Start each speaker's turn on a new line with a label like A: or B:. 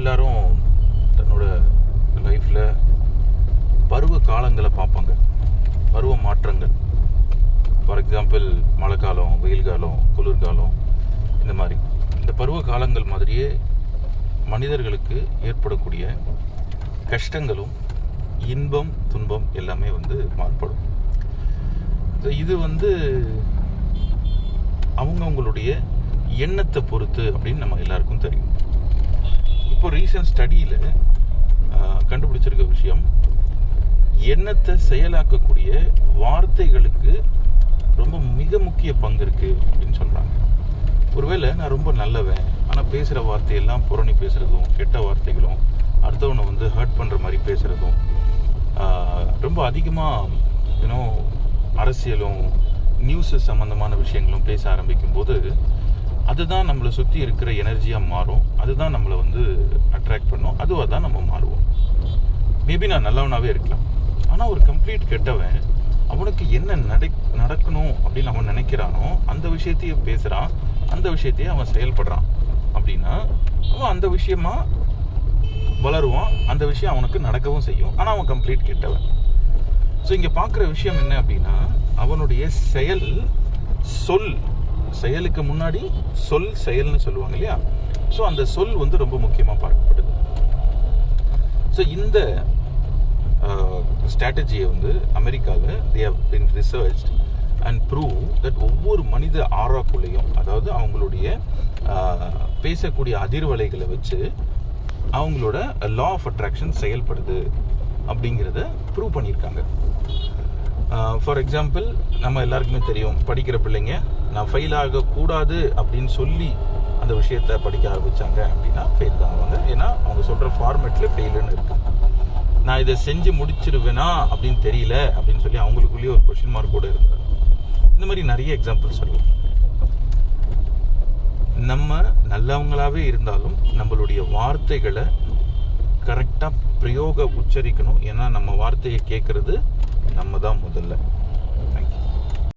A: எல்லாரும் தன்னோட லைஃப்பில் பருவ காலங்களை பார்ப்பாங்க. பருவ மாற்றங்கள். ஃபார் எக்ஸாம்பிள் மழை காலம் வெயில் காலம் குளிர்காலம் இந்த மாதிரி. இந்த பருவ காலங்கள் மாதிரியே மனிதர்களுக்கு ஏற்படக்கூடிய கஷ்டங்களும் இன்பம் துன்பம் எல்லாமே வந்து மாறுபடும். இது வந்து அவங்கவுங்களுடைய எண்ணத்தை பொறுத்து அப்படின்னு நம்ம எல்லாருக்கும் தெரியும். ரீசன்ட் ஸ்டடியில் கண்டுபிடிச்சிருக்க விஷயம் எண்ணத்தை செயலாக்கக்கூடிய வார்த்தைகளுக்கு ரொம்ப மிக முக்கிய பங்கு இருக்குது அப்படின்னு சொல்கிறாங்க ஒருவேளை நான் ரொம்ப நல்லவன் ஆனால் பேசுகிற வார்த்தையெல்லாம் புரணி பேசுறதும் கெட்ட வார்த்தைகளும் அடுத்தவனை வந்து ஹர்ட் பண்ணுற மாதிரி பேசுகிறதும் ரொம்ப அதிகமாக இன்னும் அரசியலும் நியூஸ் சம்மந்தமான விஷயங்களும் பேச ஆரம்பிக்கும் போது அதுதான் நம்மளை சுற்றி இருக்கிற எனர்ஜியாக மாறும். அதுதான் நம்மளை வந்து அட்ராக்ட் பண்ணும். அதுவாக தான் நம்ம மாறுவோம். மேபி நான் நல்லவனாகவே இருக்கலாம். ஆனால் ஒரு கம்ப்ளீட் கெட்டவன் அவனுக்கு என்ன நடை நடக்கணும் அப்படின்னு அவன் நினைக்கிறானோ அந்த விஷயத்தையே பேசுகிறான் அந்த விஷயத்தையே அவன் செயல்படுறான். அப்படின்னா அவன் அந்த விஷயமா வளருவான். அந்த விஷயம் அவனுக்கு நடக்கவும் செய்யும். ஆனால் அவன் கம்ப்ளீட் கெட்டவன். ஸோ இங்கே பார்க்குற விஷயம் என்ன அப்படின்னா அவனுடைய செயல் சொல் செயலுக்கு முன்னாடி சொல் செயல்னு சொல்லுவாங்க இல்லையா? ஸோ அந்த சொல் வந்து ரொம்ப முக்கியமாக பார்க்கப்படுது. ஸோ இந்த ஸ்ட்ராட்டஜியை வந்து அமெரிக்காவில் they have been research and prove that ஒவ்வொரு மனித ஆறாக்குள்ளேயும் அதாவது அவங்களுடைய பேசக்கூடிய அதிர்வலைகளை வச்சு அவங்களோட லா ஆஃப் அட்ராக்ஷன் செயல்படுது அப்படிங்கிறத ப்ரூவ் பண்ணியிருக்காங்க. ஃபார் எக்ஸாம்பிள் நம்ம எல்லாருக்குமே தெரியும் படிக்கிற பிள்ளைங்க நான் ஃபெயில் ஆகக்கூடாது அப்படின்னு சொல்லி அந்த விஷயத்தை படிக்க ஆரம்பித்தாங்க அப்படின்னா ஃபெயில் தான் ஆவாங்க. ஏன்னா அவங்க சொல்கிற ஃபார்மேட்டில் ஃபெயிலுன்னு இருக்கு. நான் இதை செஞ்சு முடிச்சிருவேனா அப்படின்னு தெரியல அப்படின்னு சொல்லி அவங்களுக்குள்ளேயே ஒரு கொஷின் மார்க் கூட இருந்தது இந்த மாதிரி நிறைய எக்ஸாம்பிள் சொல்லுவோம். நம்ம நல்லவங்களாகவே இருந்தாலும் நம்மளுடைய வார்த்தைகளை கரெக்டாக பிரயோக உச்சரிக்கணும். ஏன்னா நம்ம வார்த்தையை கேட்குறது நம்ம தான் முதல்ல தேங்க்யூ